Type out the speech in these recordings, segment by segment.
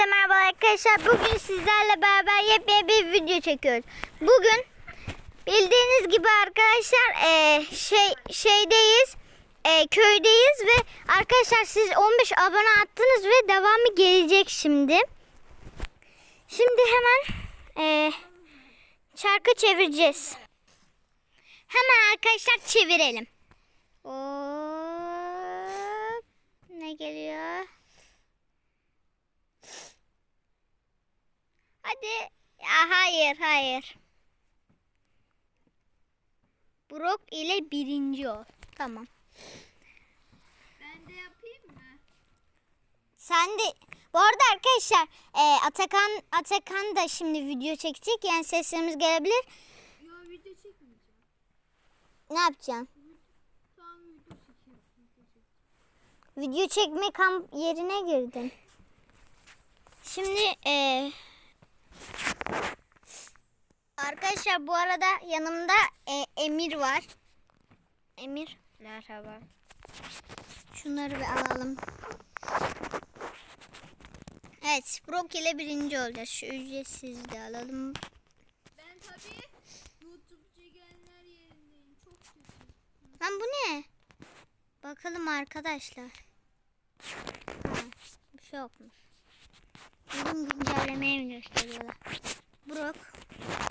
Hepinize merhaba arkadaşlar. Bugün sizlerle beraber yepyeni bir video çekiyoruz. Bugün bildiğiniz gibi arkadaşlar e, şey şeydeyiz. e, köydeyiz ve arkadaşlar siz 15 abone attınız ve devamı gelecek şimdi. Şimdi hemen e, çarkı çevireceğiz. Hemen arkadaşlar çevirelim. Hop. Ne geliyor? Hadi. Ya hayır hayır. Brock ile birinci ol. Tamam. Ben de yapayım mı? Sen de bu arada arkadaşlar e, Atakan Atakan da şimdi video çekecek. Yani seslerimiz gelebilir. Yo video çekmeyeceğim. Ne yapacaksın? Tamam video. Video çekme kamp yerine girdin. Şimdi e, arkadaşlar bu arada yanımda e, Emir var. Emir. Merhaba. Şunları bir alalım. Evet, Brock ile birinci olacağız. Şu ücretsiz de alalım. Ben tabii YouTube çekenler yerindeyim. Çok kötü. Lan bu ne? Bakalım arkadaşlar. Ha, bir şey yokmuş. Bugün güncellemeyi mi gösteriyorlar? Brock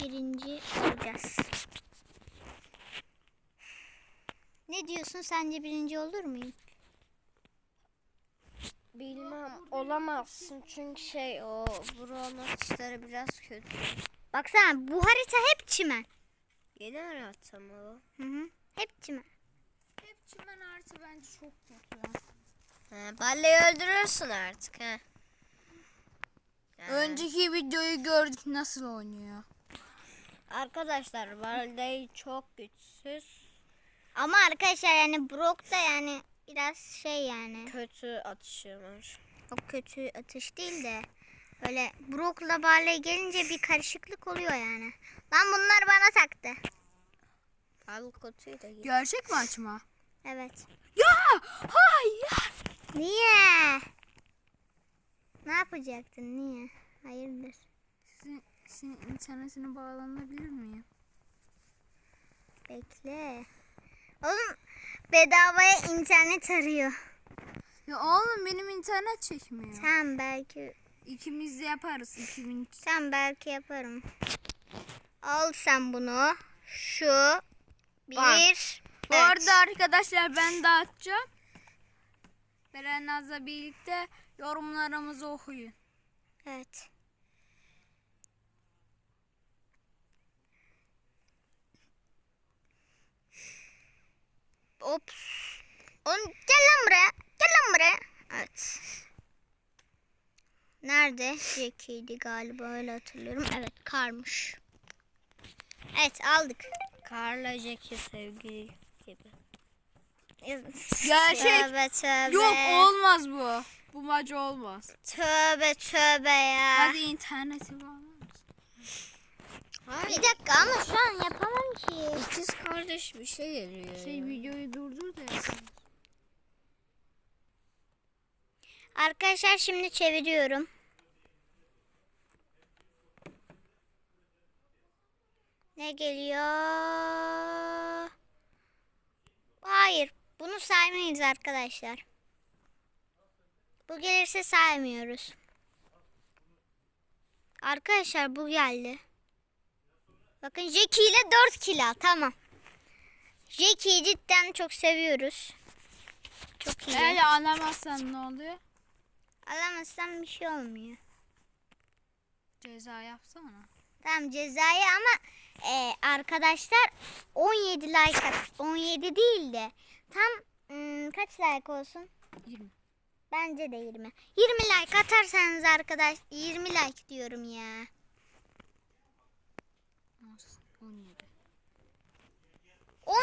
birinci olacağız. Ne diyorsun? Sence birinci olur muyum? Bilmem olamazsın çünkü şey o buranın atışları biraz kötü. Baksana bu harita hep çimen. Yeni harita mı o? Hı hı. Hep çimen. Hep çimen artı bence çok kötü. He, balleyi öldürürsün artık he. Yani Önceki videoyu gördük nasıl oynuyor. Arkadaşlar balleyi çok güçsüz, Ama arkadaşlar yani Brock da yani biraz şey yani. kötü atışı var. Çok kötü atış değil de böyle Brock'la Barley gelince bir karışıklık oluyor yani. Lan bunlar bana taktı. Bal kutuyu da. Gerçek maç mı? Evet. Ya! Hayır! Niye? Ne yapacaktın? Niye? Hayırdır? Sizin, sizin internetine bağlanabilir miyim? Bekle. Oğlum bedavaya internet arıyor. Ya oğlum benim internet çekmiyor. Tamam belki İkimiz de yaparız. İkimiz. Tamam belki yaparım. Al sen bunu. Şu bir. Bak. Bu Evet. arada arkadaşlar ben dağıtacağım. Beren Naz'la birlikte yorumlarımızı okuyun. Evet. Ops. Oğlum gel lan buraya. Gel lan buraya. Evet. Nerede? Jackie'ydi galiba öyle hatırlıyorum. Evet karmış. Evet aldık. Karla Jackie sevgili gibi. Gerçek. Tövbe tövbe. Yok olmaz bu. Bu maç olmaz. Tövbe tövbe ya. Hadi interneti bağlar? Bir dakika ama şu an yapamam ki. İkiz kardeş bir şey geliyor. Şey ya. videoyu durdur da yapalım. Arkadaşlar şimdi çeviriyorum. Ne geliyor? Hayır, bunu saymayız arkadaşlar. Bu gelirse saymıyoruz. Arkadaşlar bu geldi. Bakın Jackie ile 4 kilo tamam. Jackie'yi cidden çok seviyoruz. Çok iyi. Eğer anlamazsan ne oluyor? Alamazsam bir şey olmuyor. Ceza yapsana. Tamam cezayı ama e, arkadaşlar 17 like at 17 değil de tam ım, kaç like olsun? 20. Bence de 20. 20 like atarsanız arkadaş 20 like diyorum ya. Olsun, 17. 10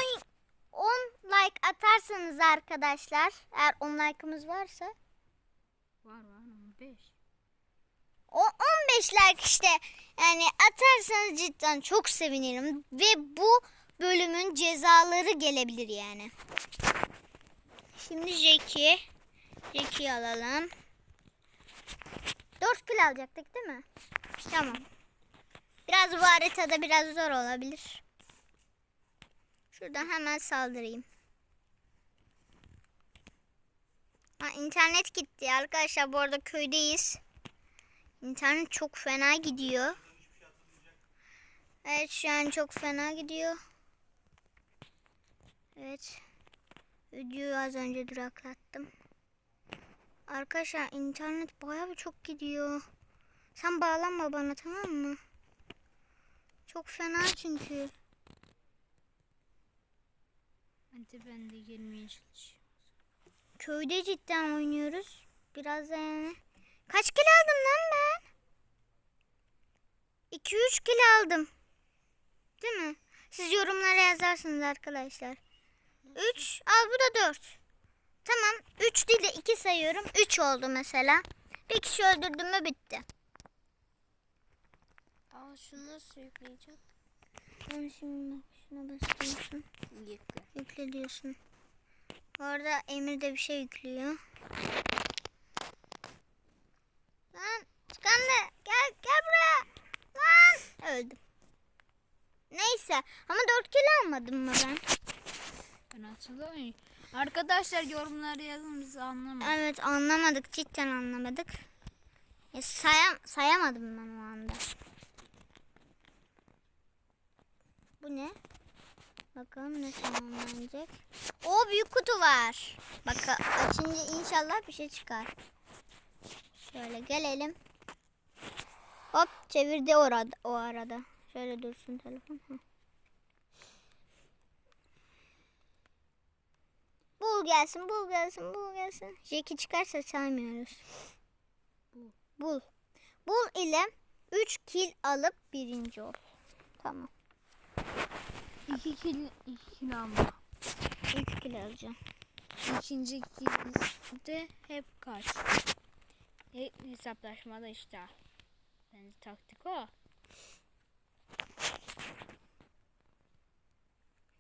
10 like atarsanız arkadaşlar eğer 10 like'ımız varsa Var var 15. o 15 like işte yani atarsanız cidden çok sevinirim ve bu bölümün cezaları gelebilir yani. Şimdi Jackie. Jackie'yi alalım. 4 kilo alacaktık değil mi? Tamam. Biraz bu haritada biraz zor olabilir. Şuradan hemen saldırayım. Ha, internet gitti arkadaşlar. Bu arada köydeyiz. İnternet çok fena gidiyor. Evet şu an çok fena gidiyor. Evet. Videoyu az önce duraklattım. Arkadaşlar internet bayağı bir çok gidiyor. Sen bağlanma bana tamam mı? Çok fena çünkü. Hadi ben de girmeye çalışıyorum. Köyde cidden oynuyoruz. Biraz da yani. Kaç kilo aldım lan ben? 2-3 kilo aldım. Değil mi? Siz yorumlara yazarsınız arkadaşlar. 3 al bu da 4. Tamam 3 değil de 2 sayıyorum. 3 oldu mesela. Bir kişi öldürdüm mü bitti. Aa şunu nasıl yükleyeceğim? Ben şimdi bak şuna basıyorsun. Yükle. Yükle diyorsun. Bu arada Emir de bir şey yüklüyor. Lan tıkandı. Gel gel buraya. Lan öldüm. Neyse ama 4 kilo almadım mı ben? Ben hatırlamıyorum. Arkadaşlar yorumlara yazın biz anlamadık. Evet anlamadık cidden anlamadık. Ya sayam sayamadım ben o anda. Bu ne? Bakalım ne tamamlanacak. O büyük kutu var. Bak açınca inşallah bir şey çıkar. Şöyle gelelim. Hop çevirdi orada o arada. Şöyle dursun telefon. Hı. Bul gelsin, bul gelsin, bul gelsin. Jackie çıkarsa saymıyoruz. Bul. Bul. Bul ile 3 kil alıp birinci ol. Tamam. 2 kilo, 2 kilo ama. 3 kil alacağım. İkinci kiliste hep kaç. E, hesaplaşmada işte. Bence taktik o.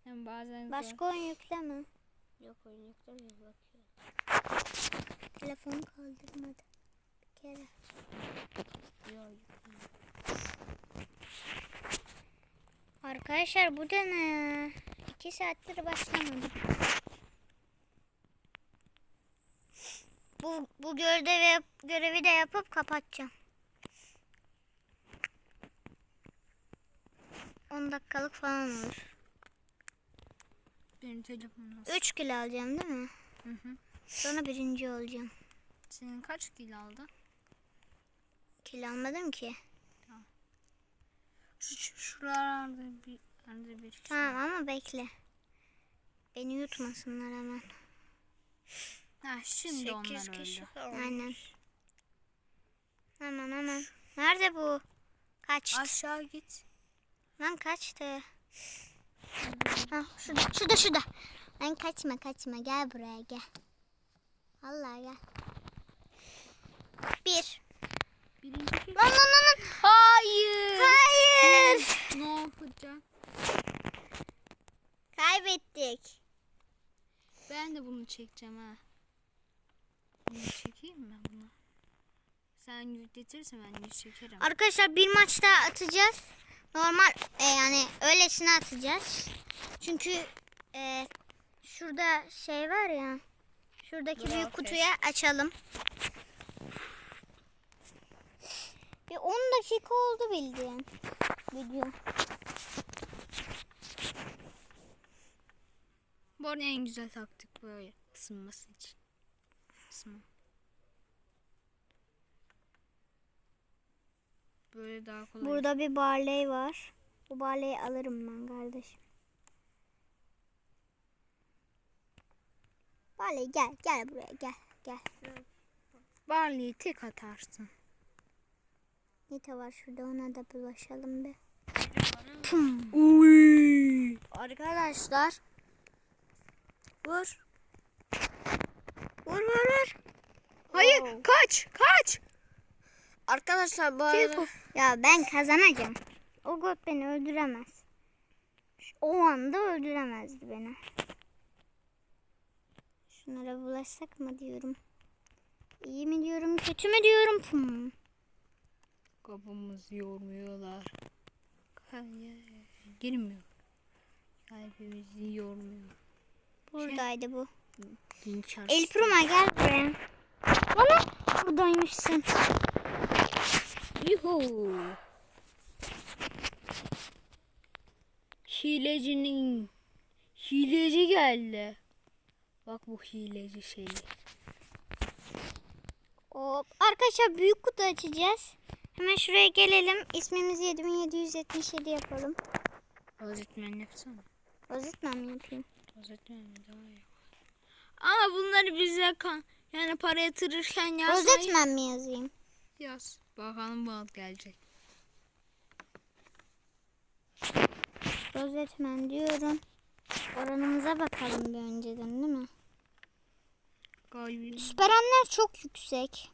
Hem bazen zor. Başka oyun yükleme. Yok oyun yüklemiyor bakıyorum. Telefonu kaldırmadı. Bir kere. Yok. Arkadaşlar bu da ne? 2 saattir başlamadım. Bu, bu görevi, görevi de yapıp kapatacağım. 10 dakikalık falan olur. Benim telefonum 3 kilo alacağım değil mi? Hı hı. Sonra birinci olacağım. Senin kaç kilo aldın? Kilo almadım ki. Şu, şu şuralarda bir arada bir şey. Tamam ama bekle. Beni yutmasınlar hemen. Ha şimdi onlar Sekiz kişi öldü. kaldı. Aynen. Hemen hemen. Nerede bu? Kaçtı. Aşağı git. Lan kaçtı. Ha, şurada, şurada, şurada. Lan kaçma, kaçma. Gel buraya, gel. Allah gel. Bir. Birinci. Lan lan lan lan. Hayır. Hayır. ne yapacağım? Kaybettik. Ben de bunu çekeceğim ha. Bunu çekeyim mi bunu? Sen yükletirsen ben yüz çekerim. Arkadaşlar bir maç daha atacağız. Normal e, yani öylesine atacağız. Çünkü e, şurada şey var ya. Şuradaki Bravo, büyük kutuya açalım. Bir 10 dakika oldu bildiğin video. Bu arada en güzel taktik böyle ısınması için. Isınma. Böyle daha kolay. Burada bir barley var. Bu barleyi alırım ben kardeşim. Barley gel gel buraya gel gel. Barley'i tek atarsın. Nita var şurada ona da bulaşalım bir. Uy. Arkadaşlar. Vur. Vur vur vur. Hayır Oo. kaç kaç. Arkadaşlar bu arada Ya ben kazanacağım. O got beni öldüremez. O anda öldüremezdi beni. Şunlara bulaşsak mı diyorum. İyi mi diyorum, kötü mü diyorum. Pum. Kapımızı yormuyorlar. Girmiyor. Kalbimizi yormuyor. Buradaydı bu. Dinçer. El Pruma gel buraya. Bana buradaymışsın. Yuhu. Hilecinin hileci geldi. Bak bu hileci şeyi. Hop. Arkadaşlar büyük kutu açacağız. Hemen şuraya gelelim. İsmimizi 7777 yapalım. Öğretmen yapsana. Özetmem mi yapayım? Öğretmen mi daha iyi. Ama bunları bize kan yani para yatırırken yazmayı Özetmem mi yazayım? yaz. Bakalım bal gelecek. Özetmem diyorum. Oranımıza bakalım bir önceden değil mi? Galiba. Süperenler çok yüksek.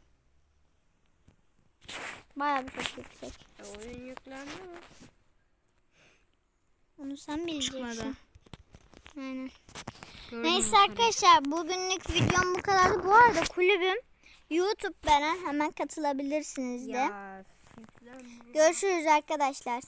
Bayağı bir çok yüksek. oyun yüklendi mi? Onu sen bileceksin. Çıkmadı. Aynen. Gördüm Neyse arkadaşlar bugünlük videom bu kadardı. Bu arada kulübüm YouTube bana hemen katılabilirsiniz de. Ya. Görüşürüz arkadaşlar.